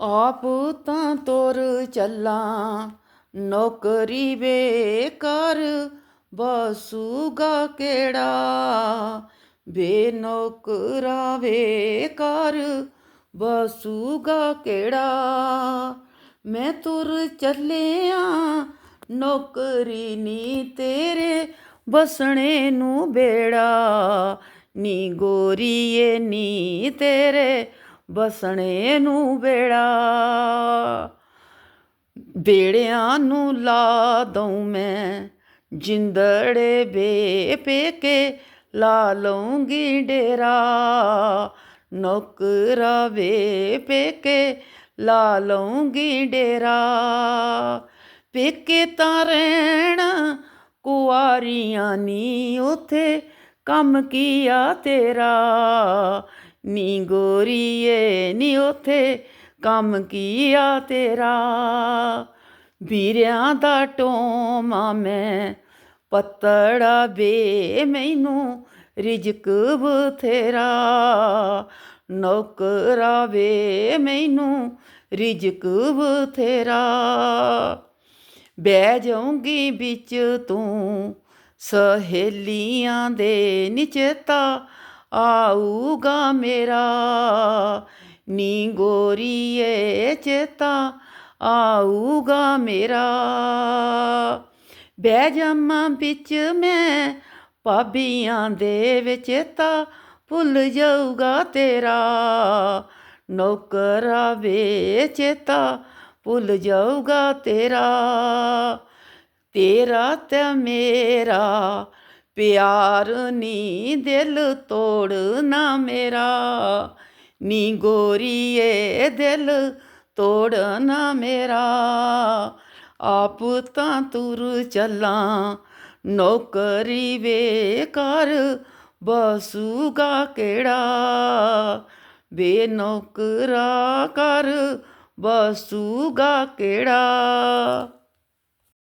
ਆਪ ਤਾਂ ਤੁਰ ਚੱਲਾਂ, ਨੌਕਰੀ ਬੇਕਾਰ, ਬਸੂਗਾ ਕਿਹੜਾ? ਬੇਨੌਕਰਾ ਵੇਕਾਰ ਬਸੂਗਾ ਕਿਹੜਾ? ਮੈਂ ਤੁਰ ਚੱਲਿਆ, ਨੌਕਰੀ ਨੀ ਤੇਰੇ ਬਸਣੇ ਨੂੰ ਬੇੜਾ, ਨੀ ਗੋਰੀਏ ਨੀ ਤੇਰੇ ਬਸਣੇ ਨੂੰ ਬੇੜਾ ਬੇੜਿਆਂ ਨੂੰ ਲਾ ਦਊ ਮੈਂ ਜਿੰਦੜੇ ਬੇ ਪੇਕੇ ਲਾ ਲਊਂਗੀ ਡੇਰਾ। ਨੌਕਰਾ ਵੇ ਪੇਕੇ ਲਾ ਲਉਂਗੀ ਡੇਰਾ। ਪੇਕੇ ਤਾਂ ਰਹਿਣਾ ਕੁਆਰੀਆਂ ਨੀ ਉਥੇ, ਕੰਮ ਕੀਆ ਤੇਰਾ। ਨੀ ਗੋਰੀਏ ਨੀ ਉਥੇ ਕੰਮ ਕੀਆ ਤੇਰਾ। ਵੀਰਿਆਂ ਦਾ ਟੋਮਾ ਮੈਂ ਪਤੜਾ ਬੇ ਮੈਨੂੰ ਰਿਜਕ ਬਥੇਰਾ। ਨੌਕਰਾ ਵੇ, ਮੈਨੂੰ ਰਿਜਕ ਬਥੇਰਾ। ਬਹਿ ਜਾਊਂਗੀ ਵਿੱਚ ਤੂੰ ਸਹੇਲੀਆਂ ਦੇ ਨਿਚਤਾ ਆਊਗਾ ਮੇਰਾ। ਨੀ ਗੋਰੀਏ ਚੇਤਾ ਆਊਗਾ ਮੇਰਾ। ਬਹਿ ਜਾਵਾਂ ਵਿੱਚ ਮੈਂ ਭਾਬੀਆਂ ਦੇ ਵਿੱਚ ਤਾਂ ਭੁੱਲ ਜਾਊਗਾ ਤੇਰਾ। ਨੌਕਰਾ ਵੇ ਚੇਤਾ ਭੁੱਲ ਜਾਊਗਾ ਤੇਰਾ। ਤੇਰਾ ਤੇ ਮੇਰਾ ਪਿਆਰ ਨੀ ਦਿਲ ਤੋੜ ਨਾ ਮੇਰਾ। ਨੀ ਗੋਰੀਏ ਦਿਲ ਤੋੜ ਨਾ ਮੇਰਾ। ਆਪ ਤਾਂ ਤੁਰ ਚੱਲਾਂ, ਨੌਕਰੀ ਵੇਕਾਰ ਬਸੂਗਾ ਕਿਹੜਾ? ਬੇ ਨੌਕਰਾ ਕਰ ਬਸੂਗਾ ਕਿਹੜਾ?